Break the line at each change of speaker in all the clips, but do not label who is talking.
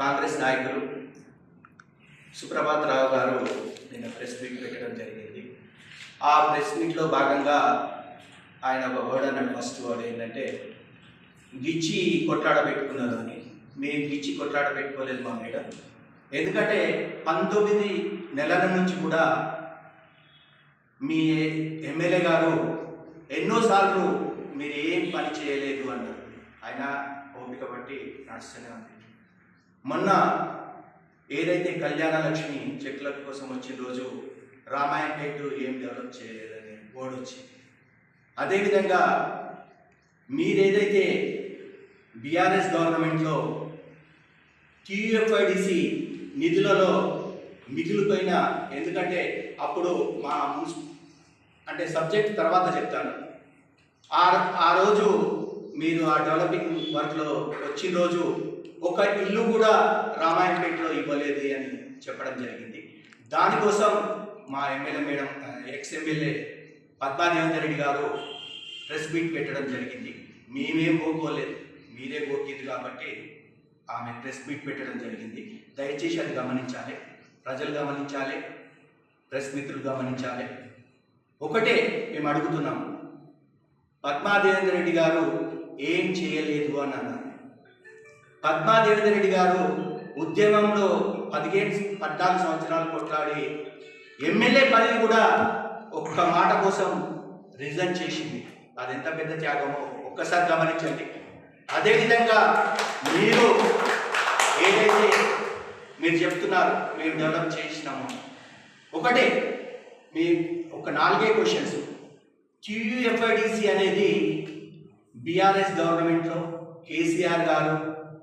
కాంగ్రెస్ నాయకులు సుప్రభాత్ రావు గారు నిన్న ప్రెస్ మీట్ పెట్టడం జరిగింది. ఆ ప్రెస్ మీట్లో భాగంగా ఆయన ఒక వర్డ్ అన్నాడు ఫస్ట్ వర్డ్ ఏంటంటే గిచ్చి కొట్లాడబెట్టుకున్నారు అని. మేము గిచ్చి కొట్లాడబెట్టుకోలేదు మా మేడం. ఎందుకంటే పంతొమ్మిది నెలల నుంచి కూడా మీ ఎమ్మెల్యే గారు ఎన్నోసార్లు మీరు ఏం పని చేయలేదు అన్నారు. ఆయన ఓపిక బట్టి నడుస్తూనే ఉంది. మొన్న ఏదైతే కళ్యాణ లక్ష్మి చెక్ల కోసం వచ్చిన రోజు రామాయణపేట ఏం డెవలప్ చేయలేదని బోర్డు వచ్చింది. అదేవిధంగా మీరేదైతే బీఆర్ఎస్ గవర్నమెంట్లో టీఎఫ్ఐడిసి నిధులలో మిగిలిపోయిన ఎందుకంటే అప్పుడు మా మున్సి అంటే సబ్జెక్ట్ తర్వాత చెప్తాను. ఆ ఆ రోజు మీరు ఆ డెవలపింగ్ వర్క్లో వచ్చిన రోజు ఒక ఇల్లు కూడా రామాయణపేటలో ఇవ్వలేదు అని చెప్పడం జరిగింది. దానికోసం మా MLA madam ex MLA Padma Devender Reddy గారు ప్రెస్ మీట్ పెట్టడం జరిగింది. మేమేం కోరుకోలేదు. మీరే కోరికింది కాబట్టి ఆమె ప్రెస్ మీట్ పెట్టడం జరిగింది. దయచేసి అది గమనించాలి. ప్రజలు గమనించాలి. ప్రెస్ మిత్రులు గమనించాలి. ఒకటే మేము అడుగుతున్నాము. పద్మాదేవేంద్ర రెడ్డి గారు ఏం చేయలేదు అని అన్నారు. పద్మాదేవేంద్ర రెడ్డి గారు ఉద్యమంలో పదిహేను పద్నాలుగు సంవత్సరాలు కొట్లాడి ఎమ్మెల్యే పదవి కూడా ఒక్క మాట కోసం రిజైన్ చేసింది. అది ఎంత పెద్ద త్యాగమో ఒక్కసారి గమనించండి. అదేవిధంగా మీరు ఏదైతే మీరు చెప్తున్నారు మేము డెవలప్ చేసినాము. ఒకటే మీ ఒక నాలుగే క్వశ్చన్స్. క్యూయుఎఫ్ఐడిసి అనేది బీఆర్ఎస్ గవర్నమెంట్లో కేసీఆర్ గారు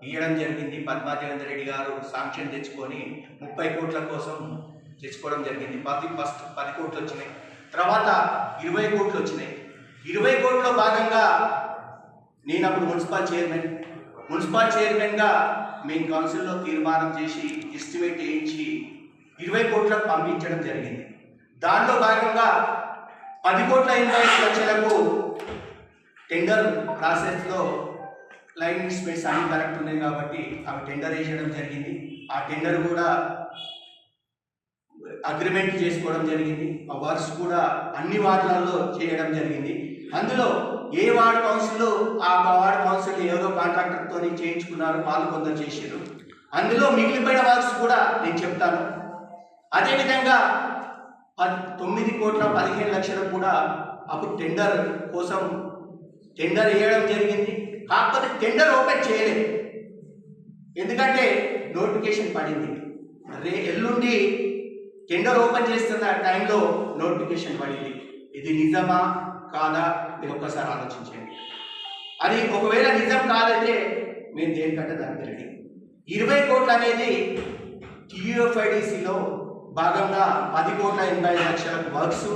ఇవ్వడం జరిగింది. పద్మాదేవేంద్ర రెడ్డి గారు శాంక్షన్ తెచ్చుకొని ముప్పై కోట్ల కోసం తెచ్చుకోవడం జరిగింది. పది ఫస్ట్ పది కోట్లు వచ్చినాయి. తర్వాత ఇరవై కోట్లు వచ్చినాయి. ఇరవై కోట్ల భాగంగా నేను అప్పుడు మున్సిపల్ చైర్మన్. మున్సిపల్ చైర్మన్గా మేము కౌన్సిల్లో తీర్మానం చేసి ఎస్టిమేట్ వేయించి ఇరవై కోట్లకు పంపించడం జరిగింది. దాంట్లో భాగంగా పది కోట్ల ఎనభై ఐదు లక్షలకు టెండర్ ప్రాసెస్లో లైన్ స్పేస్ అన్ని కరెక్ట్ ఉన్నాయి కాబట్టి అవి టెండర్ వేసేయడం జరిగింది. ఆ టెండర్ కూడా అగ్రిమెంట్ చేసుకోవడం జరిగింది. ఆ వర్క్స్ కూడా అన్ని వార్డులలో చేయడం జరిగింది. అందులో ఏ వార్డ్ కౌన్సిల్ ఆ వార్డ్ కౌన్సిల్ ఏదో కాంట్రాక్టర్తో చేయించుకున్నారు వాళ్ళు కొందరు చేసారు అందులో మిగిలిపోయిన వర్క్స్ కూడా నేను చెప్తాను. అదేవిధంగా తొమ్మిది కోట్ల పదిహేను లక్షలు కూడా అప్పుడు టెండర్ కోసం టెండర్ వేయడం జరిగింది. కాకపోతే టెండర్ ఓపెన్ చేయలేదు. ఎందుకంటే నోటిఫికేషన్ పడింది. రే ఎల్లుండి టెండర్ ఓపెన్ చేస్తున్న టైంలో నోటిఫికేషన్ పడింది. ఇది నిజమా కాదా? మీరు ఒక్కసారి ఆలోచించండి. అది ఒకవేళ నిజం కాదంటే మేము దేనికంటే దానికి రెడీ. ఇరవై కోట్లు అనేది టీయూఎఫ్ఐడిసిలో భాగంగా పది కోట్ల ఎనభై ఐదు లక్షల వర్క్స్.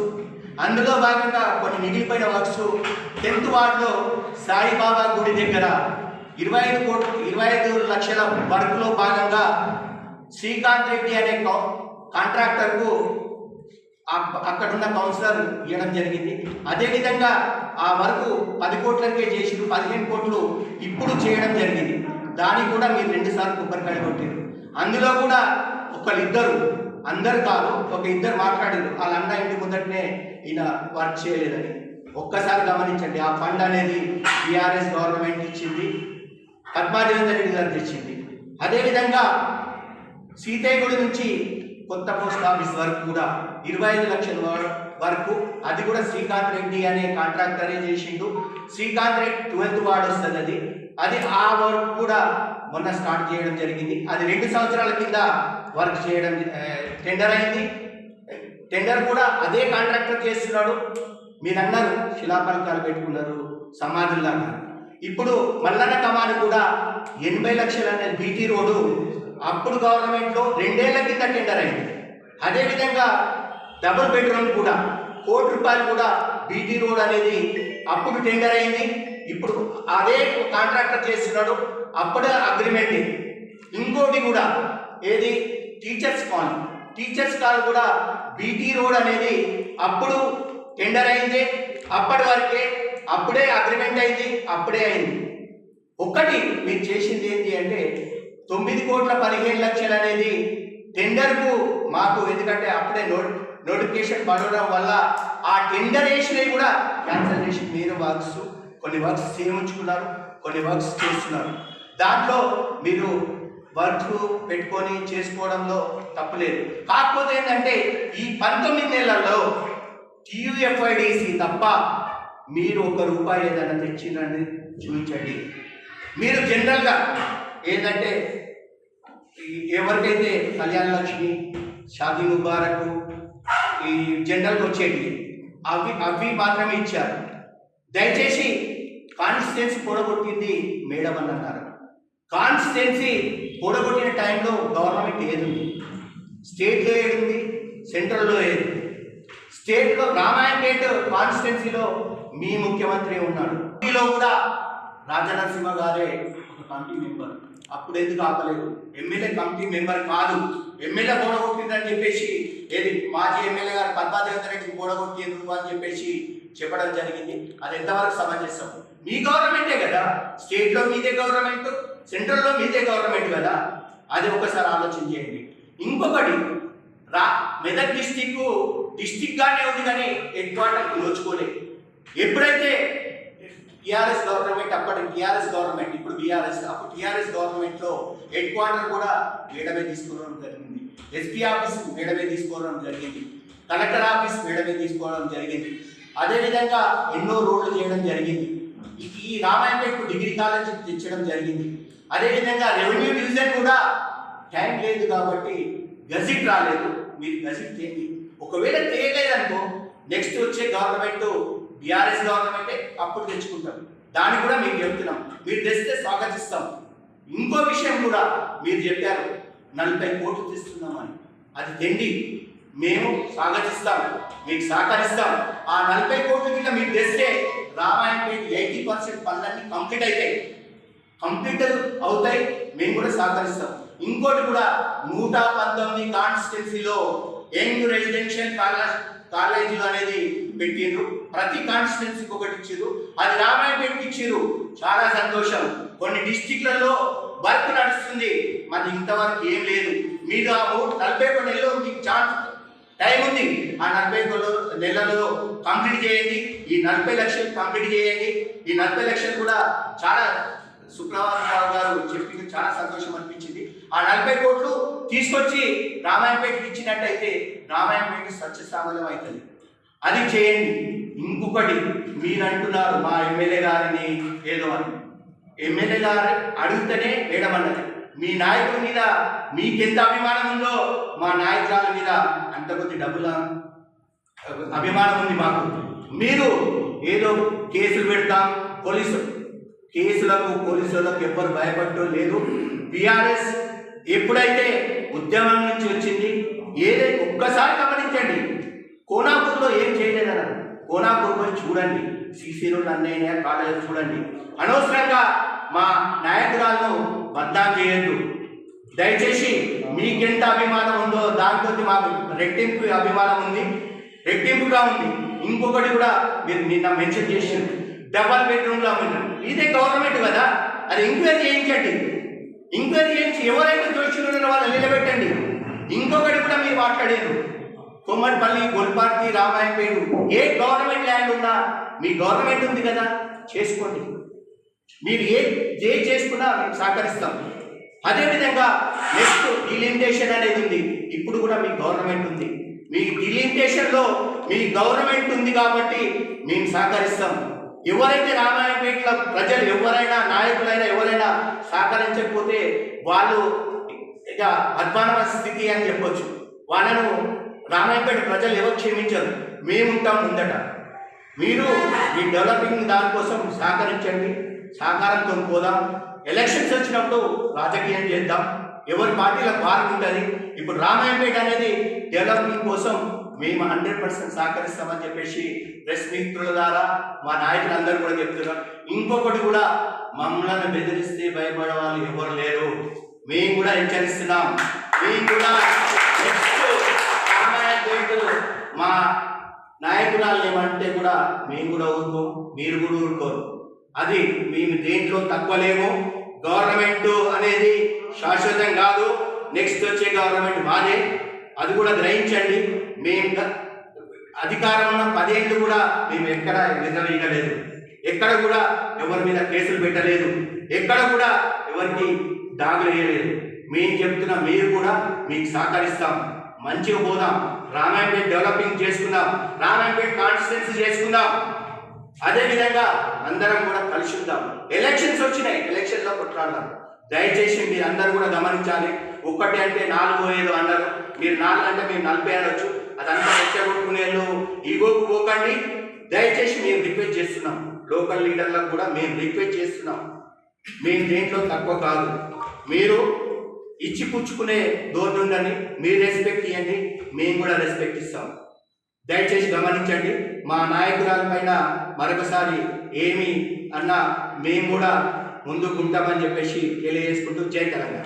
అందులో భాగంగా కొన్ని మిగిలిపోయిన వర్క్స్. టెన్త్ వార్డులో సాయిబాబా గుడి దగ్గర ఇరవై ఐదు కోట్లు ఇరవై ఐదు లక్షల వర్క్లో భాగంగా శ్రీకాంత్ రెడ్డి అనే కాంట్రాక్టర్కు అక్కడున్న కౌన్సిలర్ ఇవ్వడం జరిగింది. అదేవిధంగా ఆ వరకు పది కోట్లకే చేసి పదిహేను కోట్లు ఇప్పుడు చేయడం జరిగింది. దానికి కూడా మీరు రెండుసార్లు కొబ్బరికాయ కొట్టారు అందులో కూడా ఒకళ్ళిద్దరు అందరు కాదు ఒక ఇద్దరు మాట్లాడారు వాళ్ళ అన్న ఇంటి ముందటనే ఈయన వర్క్ చేయలేదని. ఒక్కసారి గమనించండి ఆ ఫండ్ అనేది బీఆర్ఎస్ గవర్నమెంట్ ఇచ్చింది పద్మాదేవేంద్ర రెడ్డి గారు తెచ్చింది. అదేవిధంగా సీతయ్యగుడి నుంచి కొత్త పోస్ట్ ఆఫీస్ వరకు కూడా ఇరవై ఐదు లక్షల వర- వరకు అది కూడా శ్రీకాంత్ రెడ్డి అనే కాంట్రాక్టరే చేసిండు. శ్రీకాంత్ రెడ్డి ట్వెల్త్ వార్డ్ వస్తుంది అది. అది ఆ వర్క్ కూడా మొన్న స్టార్ట్ చేయడం జరిగింది. అది రెండు సంవత్సరాల కింద వర్క్ చేయడం టెండర్ అయింది. టెండర్ కూడా అదే కాంట్రాక్టర్ చేస్తున్నాడు. మీరు అన్నారు శిలాఫలకాలు పెట్టుకున్నారు సమాధుల్లాగా ఇప్పుడు మల్లన్న కమాన్ కూడా ఎనభై లక్షలు అనేది బీటీ రోడ్డు అప్పుడు గవర్నమెంట్లో రెండేళ్ళ కింద టెండర్ అయింది. అదేవిధంగా డబుల్ బెడ్రూమ్ కూడా కోటి రూపాయలు కూడా బీటీ రోడ్ అనేది అప్పుడు టెండర్ అయింది. ఇప్పుడు అదే కాంట్రాక్టర్ చేస్తున్నాడు. అప్పుడే అగ్రిమెంట్ ఇంకోటి కూడా ఏది? టీచర్స్ కాలనీ టీచర్స్ కాలనీ కూడా బీటీ రోడ్ అనేది అప్పుడు టెండర్ అయింది అప్పటి వరకే అప్పుడే అగ్రిమెంట్ అయింది అప్పుడే అయింది. ఒక్కటి మీరు చేసింది ఏంటి అంటే తొమ్మిది కోట్ల పదిహేను లక్షలు అనేది టెండర్కు మాకు ఎందుకంటే అప్పుడే నో నోటిఫికేషన్ పడడం వల్ల ఆ టెండర్ వేసినవి కూడా క్యాన్సల్ చేసి మీరు వర్క్స్ కొన్ని వర్క్స్ చేయించుకున్నారు కొన్ని వర్క్స్ చేస్తున్నారు. దాంట్లో మీరు వర్క్ పెట్టుకొని చేసుకోవడంలో తప్పలేదు. కాకపోతే ఏంటంటే ఈ పంతొమ్మిది నెలల్లో టీయూఎఫ్ఐడిసి తప్ప మీరు ఒక రూపాయి ఏదైనా తెచ్చిందని చూపించండి. మీరు జనరల్గా ఏంటంటే ఎవరికైతే కళ్యాణ లక్ష్మి షాదీ ముబారక్ ఈ జనరల్గా వచ్చేటివి అవి అవి మాత్రమే ఇచ్చారు. దయచేసి కాన్స్టిట్యున్సీ కూడగొట్టింది మేడం అని అన్నారు. కాన్స్టిట్యున్సీ కూడగొట్టిన టైంలో గవర్నమెంట్ ఏదుంది? స్టేట్లో ఏడుంది? సెంట్రల్లో ఏది? స్టేట్లో రామాయణపేట కాన్స్టిట్యున్సీలో మీ ముఖ్యమంత్రి ఉన్నాడు. దీనిలో కూడా రాజనరసింహ గారే ఒక కమిటీ మెంబర్. అప్పుడు ఎందుకు ఆపలేదు? ఎమ్మెల్యే కమిటీ మెంబర్ కాదు. ఎమ్మెల్యే కూడగొట్టిందని చెప్పేసి ఏది మాజీ ఎమ్మెల్యే గారు పద్మాదేవత రెడ్డి గోడగొట్టిండ్రు అని చెప్పేసి చెప్పడం జరిగింది. అది ఎంతవరకు సమంజసం? మీ గవర్నమెంటే కదా. స్టేట్లో మీదే గవర్నమెంట్. సెంట్రల్లో మీదే గవర్నమెంట్ కదా? అది ఒకసారి ఆలోచన చేయండి. ఇంకొకటి రా మెదక్ డిస్టిక్ డిస్టిక్గానే ఉంది కానీ హెడ్ క్వార్టర్ ఎప్పుడైతే టిఆర్ఎస్ గవర్నమెంట్ అప్పటి టిఆర్ఎస్ గవర్నమెంట్ ఇప్పుడు బీఆర్ఎస్ అప్పుడు టిఆర్ఎస్ గవర్నమెంట్లో హెడ్ క్వార్టర్ కూడా మేడమే తీసుకోవడం జరిగింది. ఎస్పీ ఆఫీస్ మేడమే తీసుకోవడం జరిగింది. కలెక్టర్ ఆఫీస్ మేడమే తీసుకోవడం జరిగింది. అదేవిధంగా ఎన్నో రోడ్లు చేయడం జరిగింది. ఈ- ఈ డిగ్రీ కాలేజ్ తెచ్చడం జరిగింది. అదేవిధంగా రెవెన్యూ డివిజన్ కూడా టైం లేదు కాబట్టి గజిట్ రాలేదు. మీరు గజిట్ తేండి ఒకవేళ తేయలేదనుకో నెక్స్ట్ వచ్చే గవర్నమెంట్ బీఆర్ఎస్ గవర్నమెంటే అప్పుడు తెచ్చుకుంటాం దాన్ని కూడా మీకు చెప్తున్నాం. మీరు తెస్తే స్వాగతిస్తాం. ఇంకో విషయం కూడా మీరు చెప్పారు. నలభై కోట్లు తెస్తున్నామని. అది తెండి. మేము స్వాగతిస్తాం. మీకు సహకరిస్తాం. ఆ నలభై కోట్ల కింద మీరు తెస్తే రామాయణపేట ఎయిటీ పర్సెంట్ పనులన్నీ కంప్లీట్ అయితే కంప్లీట్ అవుతాయి మేము కూడా సహకరిస్తాం. ఇంకోటి కూడా నూట పంతొమ్మిది కాన్స్టిట్యున్సీలో యంగ్ రెసిడెన్షియల్ కాలేజ్ కాలేజీలు అనేది పెట్టిండ్రు. ప్రతి కాన్స్టిట్యున్సీకి ఒకటి ఇచ్చిర్రు. అది రామాయణపేటకి ఇచ్చిర్రు. చాలా సంతోషం. కొన్ని డిస్టిక్లలో వర్క్ నడుస్తుంది. మరి ఇంతవరకు ఏం లేదు. మీరు ఆ మూడు నలభై ఒక నెలలో మీకు ఛాన్స్ టైం ఉంది. ఆ నలభై ఒక నెలలో కంప్లీట్ చేయండి. ఈ నలభై లక్షలు కంప్లీట్ చేయండి. ఈ నలభై లక్షలు కూడా చాలా శుక్రవారం రావు గారు చెప్పింది చాలా సంతోషం అనిపించింది. ఆ నలభై కోట్లు తీసుకొచ్చి రామాయణపేటకి ఇచ్చినట్టయితే రామాయణపేట సత్యసామలం అవుతుంది. అది చేయండి. ఇంకొకటి మీరు అంటున్నారు మా ఎమ్మెల్యే గారిని ఏదో అని. ఎమ్మెల్యే గారు అడిగితేనే వేయడమన్నది మీ నాయకుడి మీద మీకెంత అభిమానం ఉందో మా నాయకురాల మీద అంత కొద్ది డబ్బుల? అభిమానం ఉంది మాకు. మీరు ఏదో కేసులు పెడతాం పోలీసు కేసులకు పోలీసులకు ఎవ్వరు భయపడటం లేదు. బీఆర్ఎస్ ఎప్పుడైతే ఉద్యమం నుంచి వచ్చింది ఏదైతే ఒక్కసారి గమనించండి. కోనాపూర్లో ఏం చేయలేదన్న కోనాపూర్ పోయి చూడండి. సీసీ రోడ్ అన్నయ్య కాలేజీ చూడండి. అనవసరంగా మా నాయకురాలను బద్దా చేయొద్దు. దయచేసి మీకెంత అభిమానం ఉందో దానికొద్ది మాకు రెట్టింపు అభిమానం ఉంది. రెట్టింపుగా ఉంది. ఇంకొకటి కూడా మీరు నిన్న మెన్షన్ చేసింది డబల్ బెడ్రూమ్లో అమ్మినారు ఇదే గవర్నమెంట్ కదా? అది ఎంక్వైరీ చేయించండి. ఎంక్వైరీ చేయించి ఎవరైతే దోషులు వాళ్ళని నిలబెట్టండి. ఇంకొకటి కూడా మీరు మాట్లాడారు. కొమ్మటిపల్లి గొల్పార్తి రామాయణపేడు ఏ గవర్నమెంట్ ల్యాండ్ ఉన్నా మీ గవర్నమెంట్ ఉంది కదా? చేసుకోండి. మీరు ఏ ఏ చేసుకున్నా మేము సహకరిస్తాం. అదేవిధంగా నెక్స్ట్ డిలిమిటేషన్ అనేది ఉంది. ఇప్పుడు కూడా మీ గవర్నమెంట్ ఉంది. మీ డిలిమిటేషన్లో మీ గవర్నమెంట్ ఉంది కాబట్టి మేము సహకరిస్తాం. ఎవరైతే రామాయణపేటలో ప్రజలు ఎవరైనా నాయకులైనా ఎవరైనా సహకరించకపోతే వాళ్ళు ఇక అధ్వాన స్థితి అని చెప్పొచ్చు. వాళ్ళను రామాయణపేట ప్రజలు ఎవరు క్షమించరు. మేముంటాం ముందట. మీరు ఈ డెవలపింగ్ దానికోసం సహకరించండి. సహకారంతో పోదాం. ఎలక్షన్స్ వచ్చినప్పుడు రాజకీయం చేద్దాం. ఎవరి పార్టీలకు వారికి ఉంటుంది. ఇప్పుడు రామాయణపేట అనేది కోసం మేము హండ్రెడ్ పర్సెంట్ సహకరిస్తామని చెప్పేసి ప్రెస్ మిత్రుల ద్వారా మా నాయకులందరూ కూడా చెప్తున్నారు. ఇంకొకటి కూడా మమ్మల్ని బెదిరిస్తే భయపడే వాళ్ళు ఎవరు లేరు. మేము కూడా హెచ్చరిస్తున్నాం. మేము కూడా నెక్స్ట్ మా నాయకురాలు ఏమంటే కూడా మేము కూడా ఊరుకోం మీరు కూడా ఊరుకోరు అది మేము దేంట్లో తక్కువలేము గవర్నమెంట్ అనేది శాశ్వతం కాదు. నెక్స్ట్ వచ్చే గవర్నమెంట్ మాదే. అది కూడా గ్రహించండి. మేము గ- అధికారం ఉన్న పదేళ్ళు కూడా మేము ఎక్కడ విరవీయలేదు ఎక్కడ కూడా ఎవరి మీద కేసులు పెట్టలేదు. ఎక్కడ కూడా ఎవరికి దాగులు వేయలేదు. మేము చెప్తున్న మీరు కూడా మీకు సహకరిస్తాం. మంచిగా పోదాం. రామాయణపేట డెవలపింగ్ చేసుకుందాం. రామాయణపేట కాన్స్టిట్యున్సీ చేసుకుందాం. అదేవిధంగా అందరం కూడా కలిసి ఉందాం ఎలక్షన్స్ వచ్చినాయి. ఎలక్షన్లో కొట్లాడదాం. దయచేసి మీరు అందరూ కూడా గమనించాలి. ఒకటి అంటే నాలుగు ఐదు అన్నారు. మీరు నాలుగు అంటే మీరు నలభై అనొచ్చు. అదంతా రెచ్చగొట్టుకునేళ్ళు ఈగోకు పోకండి. దయచేసి మేము రిక్వెస్ట్ చేస్తున్నాం. లోకల్ లీడర్లకు కూడా మేము రిక్వెస్ట్ చేస్తున్నాం. మేము దేంట్లో తక్కువ కాదు. మీరు ఇచ్చి పుచ్చుకునే ధోరణి ఉండండి. మీరు రెస్పెక్ట్ ఇవ్వండి మేము కూడా రెస్పెక్ట్ ఇస్తాం. దయచేసి గమనించండి. మా నాయకురాల పైన మరొకసారి ఏమి అన్నా మేము కూడా ముందుకుంటామని చెప్పేసి తెలియజేసుకుంటూ జై తెలంగాణ.